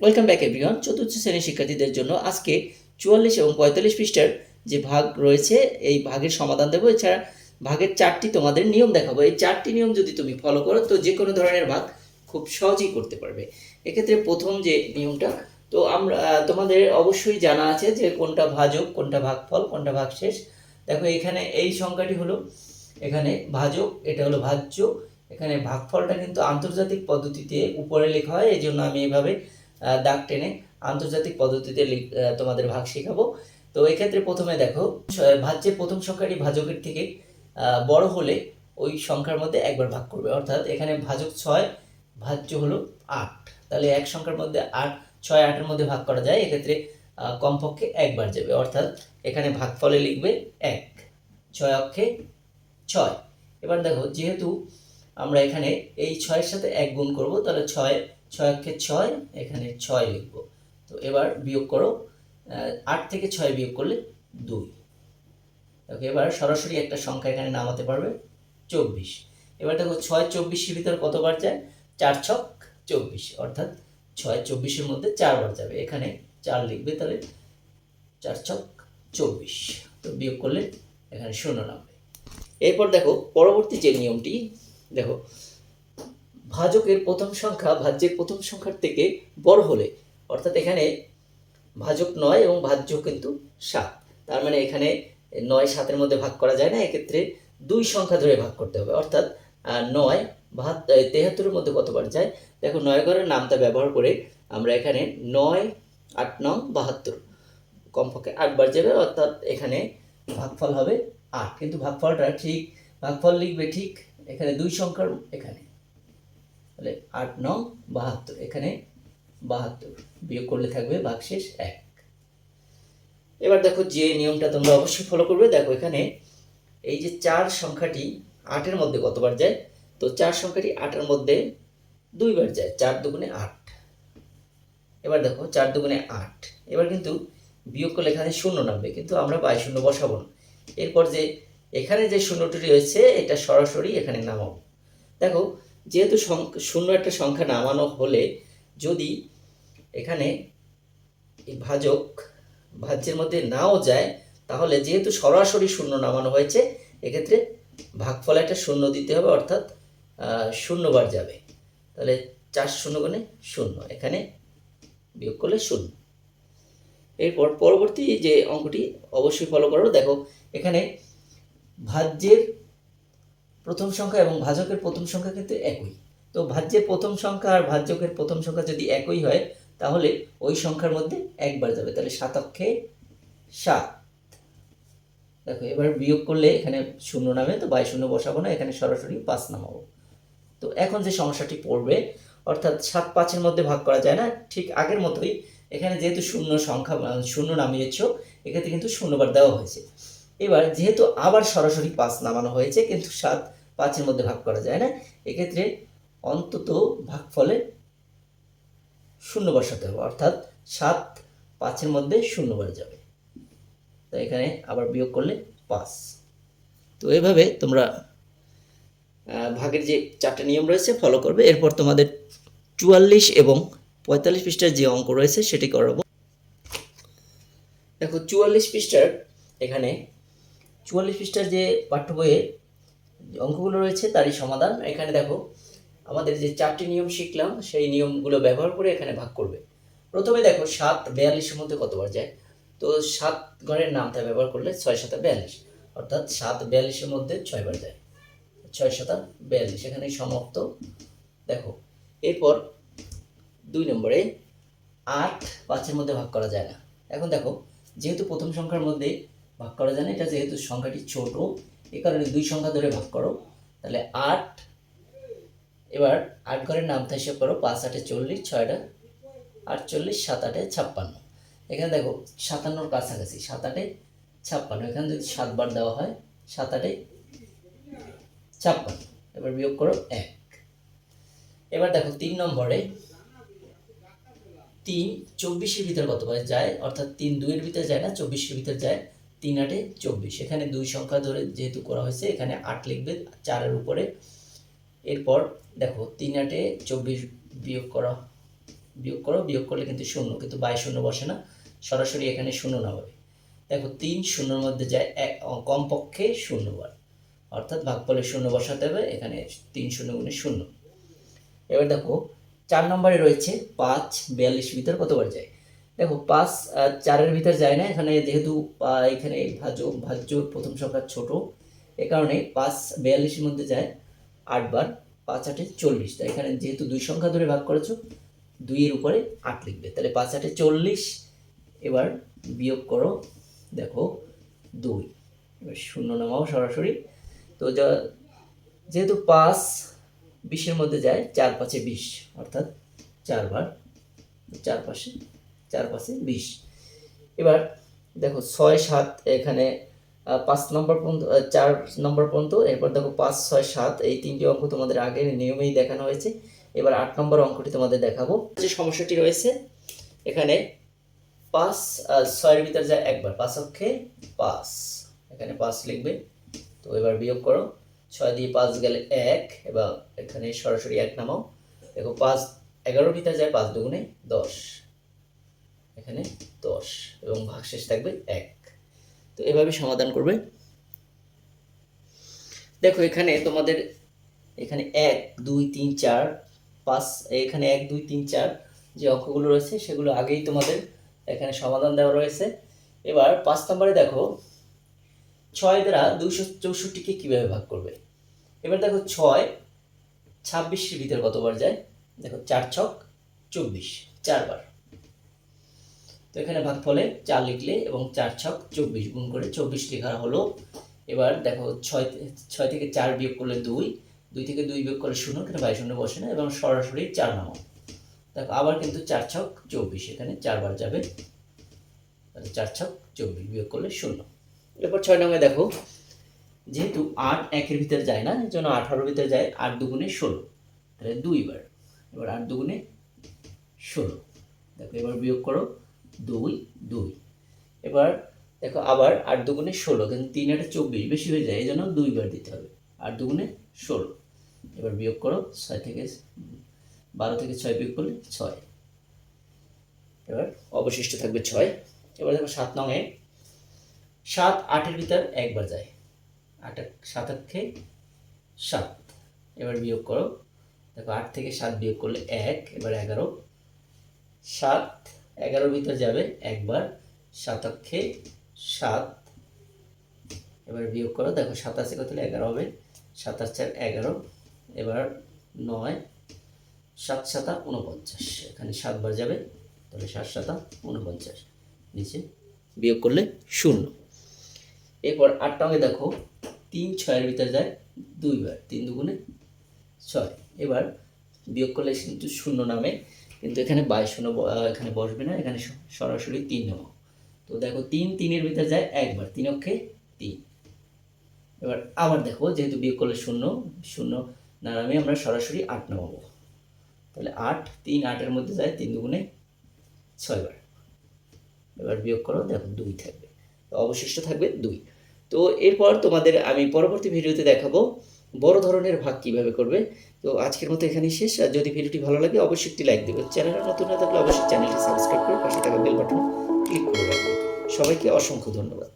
Welcome back everyone চতুর্থ শ্রেণির শিক্ষার্থীদের জন্য আজকে চুয়াল্লিশ এবং পঁয়তাল্লিশ পৃষ্ঠার যে ভাগ রয়েছে, এই ভাগের সমাধান দেবো। এছাড়া ভাগের চারটি তোমাদের নিয়ম দেখাবো। এই চারটি নিয়ম যদি তুমি ফলো করো, তো যে কোনো ধরনের ভাগ খুব সহজেই করতে পারবে। এক্ষেত্রে প্রথম যে নিয়মটা, তো আমরা, তোমাদের অবশ্যই জানা আছে যে কোনটা ভাজক কোনটা ভাগফল কোনটা ভাগশেষ দেখো, এখানে এই সংখ্যাটি হলো, এখানে ভাজক এটা হলো ভাজ্য এখানে ভাগফলটা কিন্তু আন্তর্জাতিক পদ্ধতিতে উপরে লেখা হয় এই জন্য আমি এভাবে দাগ টেনে আন্তর্জাতিক পদ্ধতিতে তোমাদের ভাগ শেখাবো। তো এক্ষেত্রে প্রথমে দেখো ভাজ্যের প্রথম সংখ্যাটি ভাজকের থেকে বড় হলে ওই সংখ্যার মধ্যে একবার ভাগ করবে। অর্থাৎ এখানে ভাজক ছয়, ভাজ্য হলো আট। তাহলে এক সংখ্যার মধ্যে আট, ছয়, আটের মধ্যে ভাগ করা যায়। এক্ষেত্রে কমপক্ষে একবার যাবে। অর্থাৎ এখানে ভাগফলে লিখবে এক, ছয় অক্ষে ছয়। এবার দেখো, যেহেতু আমরা এখানে এই ছয়ের সাথে এক গুণ করব, তাহলে ছয় ছয় অক্ষে ছয়, এখানে ছয় লিখব। তো এবার বিয়োগ করো আট থেকে ছয় বিয়োগ করলে দুই। ওকে এবার সরাসরি একটা সংখ্যা এখানে নামাতে পারবে, চব্বিশ। এবার দেখো ছয় চব্বিশের ভিতরে কতবার যায়? চার ছক চব্বিশ, অর্থাৎ ছয় চব্বিশের মধ্যে চারবার যাবে। এখানে চার লিখবে তাহলে চার ছক চব্বিশ। তো বিয়োগ করলে এখানে শূন্য নামবে। এরপর দেখো পরবর্তী যে নিয়মটি, দেখো ভাজকের প্রথম সংখ্যা ভাজ্যের প্রথম সংখ্যার থেকে বড় হলে, অর্থাৎ এখানে ভাজক নয় এবং ভাজ্য কিন্তু সাত। তার মানে এখানে নয় সাতের মধ্যে ভাগ করা যায় না, এক্ষেত্রে দুই সংখ্যা ধরে ভাগ করতে হবে। অর্থাৎ নয় ভাত তেহাত্তরের মধ্যে কতবার যায়? দেখো, নয় ঘরের নামটা ব্যবহার করে আমরা এখানে নয়, আট নং, বাহাত্তর। কমপক্ষে আটবার যাবে, অর্থাৎ এখানে ভাগফল হবে আট। কিন্তু ভাগফলটা ঠিক, ভাগফল লিখবে ঠিক এখানে দুই সংখ্যার এখানে। তাহলে আট, নং, বাহাত্তর। এখানে বাহাত্তর বিয়োগ করলে থাকবে ভাগশেষ এক। এবার দেখো যে নিয়মটা তোমরা অবশ্যই ফলো করবে। দেখো এখানে এই যে চার সংখ্যাটি আটের মধ্যে কতবার যায়? তো চার সংখ্যাটি আটের মধ্যে দুইবার যায়, চার দুগুণে আট। এবার দেখো চার দুগুণে আট। এবার কিন্তু বিয়োগ করলে এখানে শূন্য নামবে, কিন্তু আমরা বাই শূন্য বসাবো না। এরপর যে এখানে যে শূন্যটি রয়েছে, এটা সরাসরি এখানে নামাবো। দেখো যেহেতু শূন্য একটা সংখ্যা নামানো হলে যদি এখানে ভাজক ভাজ্যের মধ্যে নাও যায়, তাহলে যেহেতু সরাসরি শূন্য নামানো হয়েছে, এক্ষেত্রে ভাগফলে একটা শূন্য দিতে হবে, অর্থাৎ শূন্যবার যাবে। তাহলে চার শূন্য গুণে শূন্য, এখানে বিয়োগ করলে শূন্য। এরপর পরবর্তী যে অঙ্কটি অবশ্যই ফলো করো। দেখো, এখানে ভাজ্যের প্রথম সংখ্যা এবং ভাজকের প্রথম সংখ্যা কিন্তু একই। তো ভাজ্যের প্রথম সংখ্যা আর ভাজ্যকের প্রথম সংখ্যা যদি একই হয়, তাহলে ওই সংখ্যার মধ্যে একবার যাবে। তাহলে সাত অক্ষে সাত। দেখো, এবার বিয়োগ করলে এখানে শূন্য নামে, তো বাই শূন্য বসাবো না, এখানে সরাসরি পাঁচ নামাবো। তো এখন যে সমস্যাটি পড়বে, অর্থাৎ সাত পাঁচের মধ্যে ভাগ করা যায় না, ঠিক আগের মতোই এখানে যেহেতু শূন্য সংখ্যা, শূন্য নামিয়েছ, এক্ষেত্রে কিন্তু শূন্যবার দেওয়া হয়েছে। এবার যেহেতু আবার সরাসরি পাঁচ নামানো হয়েছে, কিন্তু সাত পাঁচের মধ্যে ভাগ করা যায় না? এক্ষেত্রে অন্তত ভাগফলে শূন্য বসাতে হবে। অর্থাৎ সাত পাঁচের মধ্যে শূন্যবার যাবে। তো এখানে আবার বিয়োগ করলে পাঁচ। তো এভাবে তোমরা ভাগের যে চারটে নিয়ম রয়েছে ফলো করবে। এরপর তোমাদের চুয়াল্লিশ এবং পঁয়তাল্লিশ পৃষ্ঠার যে অঙ্ক রয়েছে, সেটি করাবো। দেখো, চুয়াল্লিশ পৃষ্ঠার এখানে, চুয়াল্লিশ পৃষ্ঠার যে পাঠ্য বইয়ে অঙ্কগুলো রয়েছে, তারই সমাধান। এখানে দেখো, আমাদের যে চারটি নিয়ম শিখলাম, সেই নিয়মগুলো ব্যবহার করে এখানে ভাগ করবে। প্রথমে দেখো, সাত বিয়াল্লিশের মধ্যে কতবার যায়? তো সাত ঘরের নামটা ব্যবহার করলে ছয় সাতা বিয়াল্লিশ। অর্থাৎ সাত বিয়াল্লিশের মধ্যে ছয়বার যায়। ছয় সাতা বিয়াল্লিশ এখানে সমাপ্ত। দেখো, এরপর দুই নম্বরে আট পাঁচের মধ্যে ভাগ করা যায় না। এখন দেখো, যেহেতু প্রথম সংখ্যার মধ্যে ভাগ করা যায় না, এটা যেহেতু সংখ্যাটি ছোট এ কারণে দুই সংখ্যা ধরে ভাগ করো। তাহলে আট, এবার আট ঘরের নামটা হিসেব করো, পাঁচ, আটে চল্লিশ ছয়টা আটচল্লিশ, সাত, আটে ছাপ্পান্ন। এখানে দেখো, সাতান্নর কাছাকাছি, সাত, আটে ছাপ্পান্ন। এখানে যদি সাতবার দেওয়া হয়, সাত, আটে ছাপ্পান্ন। এবার বিয়োগ করো এক। এবার দেখো, তিন নম্বরে তিন চব্বিশের ভিতরে কতবার যায়, অর্থাৎ তিন দুইয়ের ভিতরে যায় না, চব্বিশের ভিতরে যায় তিন আটে চব্বিশ। এখানে দুই সংখ্যা ধরে যেহেতু করা হয়েছে, এখানে আট লিখবে, চারের উপরে। এরপর দেখো, তিন আটে চব্বিশ বিয়োগ করা, বিয়োগ করো, বিয়োগ করলে কিন্তু শূন্য, কিন্তু বাই শূন্য বসে না, সরাসরি এখানে শূন্য নামাবে। দেখো, তিন শূন্যর মধ্যে যায় এক, কমপক্ষে শূন্য বার অর্থাৎ ভাগফলে শূন্য বসাতে হবে, এখানে তিন শূন্য গুণে শূন্য। এবার দেখো, চার নম্বরে রয়েছে পাঁচ, বিয়াল্লিশ ভিতর কতবার যায়? দেখো পাঁচ চারের ভিতর যায় না। এখানে যেহেতু এখানে ভাজ্য ভাজ্য প্রথম সংখ্যা ছোট, এ কারণে পাঁচ বিয়াল্লিশের মধ্যে যায় আটবার, পাঁচ আটে চল্লিশ। তাই এখানে যেহেতু দুই সংখ্যা ধরে ভাগ করেছ, দুইয়ের উপরে আট লিখবে। তাহলে পাঁচ আটে চল্লিশ, এবার বিয়োগ করো, দেখো, দুই। এবার শূন্য নামাও সরাসরি। তো যা, যেহেতু পাঁচ বিশের মধ্যে যায়, চার পাঁচে বিশ, অর্থাৎ চারবার, চার পাশে চার পাশে বিশ। এবার দেখো ছয় সাত এখানে পাঁচ নম্বর পর্যন্ত চার নম্বর পর্যন্ত, এরপর দেখো পাঁচ, ছয়, সাত, এই তিনটি অঙ্ক তোমাদের আগের নিয়মেই দেখানো হয়েছে। এবার আট নম্বর অঙ্কটি তোমাদের দেখাবো। যে সমস্যাটি রয়েছে, এখানে পাঁচ ছয়ের ভিতর যায় একবার, পাঁচ অক্ষে পাঁচ। এখানে পাঁচ লিখবে, তো এবার বিয়োগ করো। ছয় দিয়ে পাঁচ গেলে এক, এবার এখানে সরাসরি এক নামাও। দেখো পাঁচ, এগারোর ভিতরে যায় পাঁচ দুগুণে দশ। এখানে দশ এবং ভাগশেষ থাকবে এক। তো এভাবে সমাধান করবে। দেখো, এখানে তোমাদের, এখানে এক, দুই, তিন, চার, পাঁচ, এখানে এক, দুই, তিন, চার যে অঙ্কগুলো রয়েছে সেগুলো আগেই তোমাদের এখানে সমাধান দেওয়া রয়েছে। এবার পাঁচ নম্বরে দেখো, ছয় দ্বারা দুইশো চৌষট্টিকে কীভাবে ভাগ করবে? এবার দেখো, ছয় ছাব্বিশের ভিতরে কতবার যায়? দেখো, চার ছক চব্বিশ, চারবার। এখানে ভাগ ফলে চার লিখলে এবং চার ছক চব্বিশ গুণ করে চব্বিশ লেখা হলো। এবার দেখো ছয় ছয় থেকে চার বিয়োগ করলে দুই দুই থেকে দুই বিয়োগ করলে শূন্য এখানে বাইশ শূন্য বসে না, এবং সরাসরি চার নামাও দেখো আবার কিন্তু চার ছক চব্বিশ, এখানে চারবার যাবে। তাহলে চার ছক চব্বিশ বিয়োগ করলে শূন্য। এরপর ছয় নম্বরে দেখো, যেহেতু আট একের ভিতরে যায় না জন্য আঠারোর ভিতরে যায় আট দুগুণে ষোলো। তাহলে দুইবার, এবার আট দুগুণে ষোলো। দেখো এবার বিয়োগ করো দুই দুই। এবার দেখো আবার আট দুগুণে ষোলো, কিন্তু তিন আটে চব্বিশ বেশি হয়ে যায় এই জন্য দুইবার দিতে হবে। আট দুগুণে ষোলো। এবার বিয়োগ করো, ছয় থেকে বারো থেকে ছয় বিয়োগ করলে ছয়। এবার অবশিষ্ট থাকবে ছয়। এবার দেখো সাত নঙে সাত আটের ভিতর একবার যায়। আট, সাত আটকে সাত। এবার বিয়োগ করো, দেখো আট থেকে সাত বিয়োগ করলে এক, এবার এগারো। সাত এগারোর ভিতর যাবে, একবার সাত অক্ষে সাত, এবার বিয়োগ করো, দেখো সাতাশে কত হলে? এগারো হবে। সাতাশ চার এগারো, এবার নয়, সাত সাতা উনপঞ্চাশ। এখানে সাতবার যাবে, তাহলে সাত সাতা উনপঞ্চাশ। নিচে বিয়োগ করলে শূন্য। এরপর আট টঙ্গে দেখো, তিন ছয়ের ভিতরে যায় দুইবার, তিন দুগুণে ছয়। এবার বিয়োগ করলে কিন্তু শূন্য নামে কিন্তু এখানে বাইশ শূন্য এখানে বসবে না, এখানে সরাসরি তিন নামো তো দেখো তিন, তিনের ভিতরে যায় একবার, তিন অক্ষে তিন। এবার আবার দেখো, যেহেতু বিয়োগ করলে শূন্য শূন্য না নামে আমরা সরাসরি আট নামাবো। তাহলে আট, তিন, আটের মধ্যে যায় তিন দুগুণে ছয়বার এবার বিয়োগ করো, দেখো দুই থাকবে। অবশিষ্ট থাকবে দুই। তো এরপর তোমাদের আমি পরবর্তী ভিডিওতে দেখাবো বড় ধরনের ভাগ কীভাবে করবে? তো আজকের মতো এখানেই শেষ। আর যদি ভিডিওটি ভালো লাগে, অবশ্যই একটি লাইক দেবে চ্যানেলে নতুন না থাকলে অবশ্যই চ্যানেলটি সাবস্ক্রাইব করে পাশে থাকা বেল বাটন ক্লিক করে রাখবে সবাইকে অসংখ্য ধন্যবাদ।